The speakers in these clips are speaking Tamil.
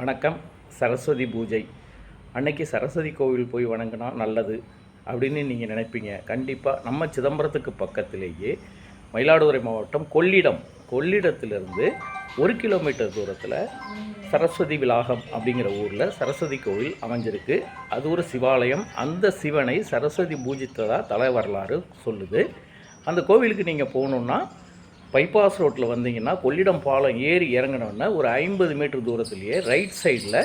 வணக்கம் சரஸ்வதி பூஜை. அன்னைக்கு சரஸ்வதி கோவில் போய் வணங்கினா நல்லது அப்படின்னு நீங்கள் நினைப்பீங்க. கண்டிப்பாக நம்ம சிதம்பரத்துக்கு பக்கத்திலேயே மயிலாடுதுறை மாவட்டம் கொள்ளிடம். கொள்ளிடத்திலிருந்து ஒரு கிலோமீட்டர் தூரத்தில் சரஸ்வதி விலாகம் அப்படிங்கிற ஊரில் சரஸ்வதி கோவில் அமைஞ்சிருக்கு. அது ஒரு சிவாலயம். அந்த சிவனை சரஸ்வதி பூஜித்ததாக தலை வரலாறு சொல்லுது. அந்த கோவிலுக்கு நீங்கள் போகணுன்னா பைபாஸ் ரோட்டில் வந்தீங்கன்னா கொள்ளிடம் பாலம் ஏறி இறங்கினோன்னா ஒரு ஐம்பது மீட்டர் தூரத்துலேயே ரைட் சைடில்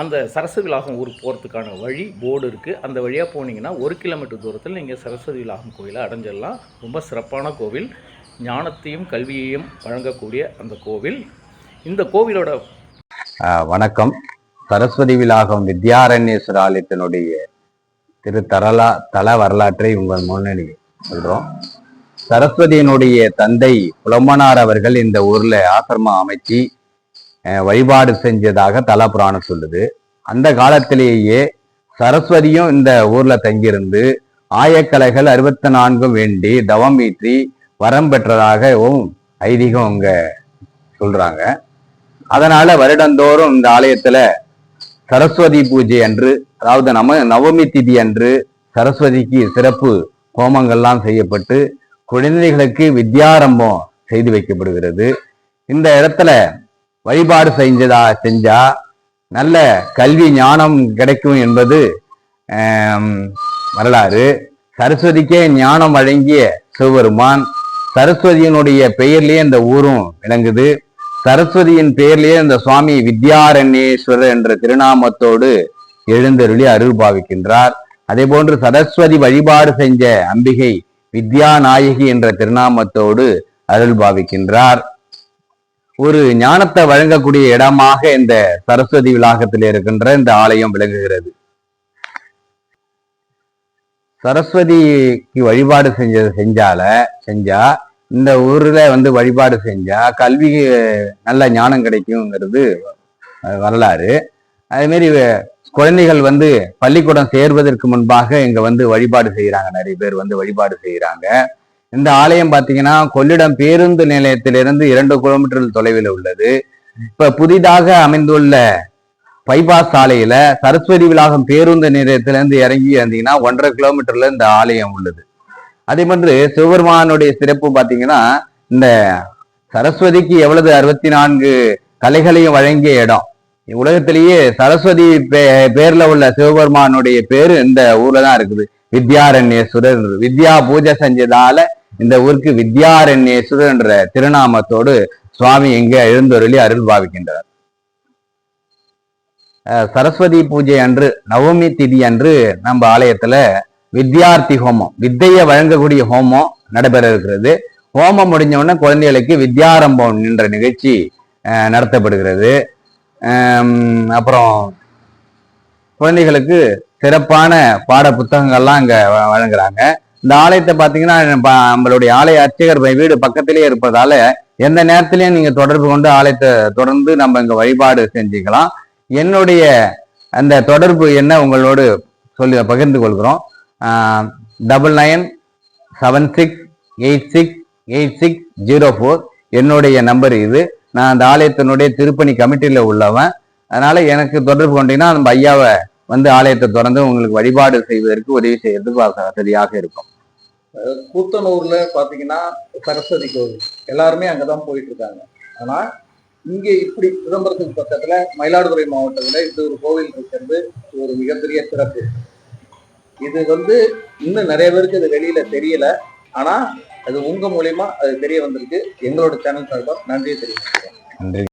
அந்த சரஸ்வதி விலாகம் ஊருக்கு போகிறதுக்கான வழி போர்டு இருக்குது அந்த வழியாக போனீங்கன்னா ஒரு கிலோமீட்டர் தூரத்தில் நீங்கள் சரஸ்வதி விலாகம் கோயிலை அடைஞ்சிடலாம். ரொம்ப சிறப்பான கோவில். ஞானத்தையும் கல்வியையும் வழங்கக்கூடிய அந்த கோவில். இந்த கோவிலோட வணக்கம். சரஸ்வதி விலாகம் வித்யாரண்யேஸ்வர ஆலயத்தினுடைய திரு தரலா தல வரலாற்றை உங்கள் முன்னணி சொல்கிறோம் சரஸ்வதியினுடைய தந்தை புலம்பனார் அவர்கள் இந்த ஊர்ல ஆசிரமம் அமைச்சு வழிபாடு செஞ்சதாக தல புராணம் சொல்லுது. அந்த காலத்திலேயே சரஸ்வதியும் இந்த ஊர்ல தங்கியிருந்து ஆயக்கலைகள் அறுபத்தி நான்கும் வேண்டி தவம் ஈற்றி வரம் பெற்றதாகவும் ஐதீகம் அவங்க சொல்றாங்க. அதனால வருடந்தோறும் இந்த ஆலயத்துல சரஸ்வதி பூஜை அன்று அதாவது நம நவமி திதி அன்று சரஸ்வதிக்கு சிறப்பு ஹோமங்கள்லாம் செய்யப்பட்டு குழந்தைகளுக்கு வித்யாரம்பம் செய்து வைக்கப்படுகிறது. இந்த இடத்துல வழிபாடு செஞ்சதா செஞ்சா நல்ல கல்வி ஞானம் கிடைக்கும் என்பது வரலாறு. சரஸ்வதிக்கே ஞானம் வழங்கிய சிவபெருமான் சரஸ்வதியினுடைய பெயர்லேயே இந்த ஊரும் விளங்குது. சரஸ்வதியின் பெயர்லேயே இந்த சுவாமி வித்யாரண்யேஸ்வரர் என்ற திருநாமத்தோடு எழுந்தருளி அருள் பாவிக்கின்றார். அதே போன்று சரஸ்வதி வழிபாடு செஞ்ச அம்பிகை வித்யாநாயகி என்ற திருநாமத்தோடு அருள் பாவிக்கின்றார். ஒரு ஞானத்தை வழங்கக்கூடிய இடமாக இந்த சரஸ்வதி விலாகத்தில் இருக்கின்ற இந்த ஆலயம் விளங்குகிறது. சரஸ்வதிக்கு வழிபாடு செஞ்ச செஞ்சால செஞ்சா இந்த ஊர்ல வந்து வழிபாடு செஞ்சா கல்வி நல்ல ஞானம் கிடைக்குங்கிறது வரலாறு. அதே மாதிரி குழந்தைகள் வந்து பள்ளிக்கூடம் சேர்வதற்கு முன்பாக இங்க வந்து வழிபாடு செய்யறாங்க நிறைய பேர் வந்து வழிபாடு செய்யறாங்க இந்த ஆலயம் பாத்தீங்கன்னா கொள்ளிடம் பேருந்து நிலையத்திலிருந்து இரண்டு கிலோமீட்டர் தொலைவில் உள்ளது. இப்ப புதிதாக அமைந்துள்ள பைபாஸ் சாலையில சரஸ்வதி விலாகம் பேருந்து நிலையத்திலிருந்து இறங்கி வந்தீங்கன்னா ஒன்றரை கிலோமீட்டர்ல இந்த ஆலயம் உள்ளது. அதே மாதிரி சிவபெருமானுடைய சிறப்பு பாத்தீங்கன்னா இந்த சரஸ்வதிக்கு எவ்வளவு அறுபத்தி நான்கு கலைகளையும் வழங்கிய இடம். உலகத்திலேயே சரஸ்வதி பே- பேர்ல உள்ள சிவபெருமானுடைய பேரு இந்த ஊர்ல தான் இருக்குது. வித்யாரண்யேஸ்வரர் வித்யா பூஜை செஞ்சதால இந்த ஊருக்கு வித்யாரண்யேஸ்வரர் என்ற திருநாமத்தோடு சுவாமி இங்க எழுந்தொருளி அருள் பாவிக்கின்றார். சரஸ்வதி பூஜை அன்று நவமி திதி அன்று நம்ம ஆலயத்துல வித்யார்த்தி ஹோமம் வித்தையை வழங்கக்கூடிய ஹோமம் நடைபெற இருக்கிறது. ஹோமம் முடிஞ்ச உடனே குழந்தைகளுக்கு வித்யாரம்பம் என்ற நிகழ்ச்சி அஹ், நடத்தப்படுகிறது. அப்புறம் குழந்தைகளுக்கு சிறப்பான பாட புத்தகங்கள்லாம் அங்கே வ- வழங்குறாங்க. இந்த ஆலயத்தை பார்த்தீங்கன்னா நம்மளுடைய ஆலய அர்ச்சகர் வீடு பக்கத்திலேயே இருப்பதால எந்த நேரத்திலையும் நீங்கள் தொடர்பு கொண்டு ஆலயத்தை தொடர்ந்து நம்ம இங்கே வழிபாடு செஞ்சுக்கலாம். என்னுடைய அந்த தொடர்பு என்ன உங்களோடு சொல்லி பகிர்ந்து கொள்கிறோம். Double nine seven six eight six eight six zero four. என்னுடைய நம்பர் இது. நான் அந்த ஆலயத்தினுடைய திருப்பணி கமிட்டியில் உள்ளவன். அதனால் எனக்கு தொடர்பு கொண்டீங்கன்னா நம்ம ஐயாவை வந்து ஆலயத்தை திறந்து உங்களுக்கு வழிபாடு செய்வதற்கு உதவி செய்யறதுக்கு வசதியாக இருக்கும். கூத்தனூர்ல பாத்தீங்கன்னா சரஸ்வதி கோவில். எல்லாருமே அங்கதான் போயிட்டு இருக்காங்க ஆனா இங்க இப்படி சிதம்பரத்துக்கு பக்கத்துல மயிலாடுதுறை மாவட்டத்துல இது ஒரு கோவில் இருக்கிறது ஒரு மிகப்பெரிய சிறப்பு. இது வந்து இன்னும் நிறைய பேருக்கு அது வெளியில தெரியல. ஆனா அது உங்க மூலியமா அது தெரிய வந்திருக்கு. எங்களோட சேனல் சார்பாக நன்றியை தெரிவிக்கிறேன் நன்றி.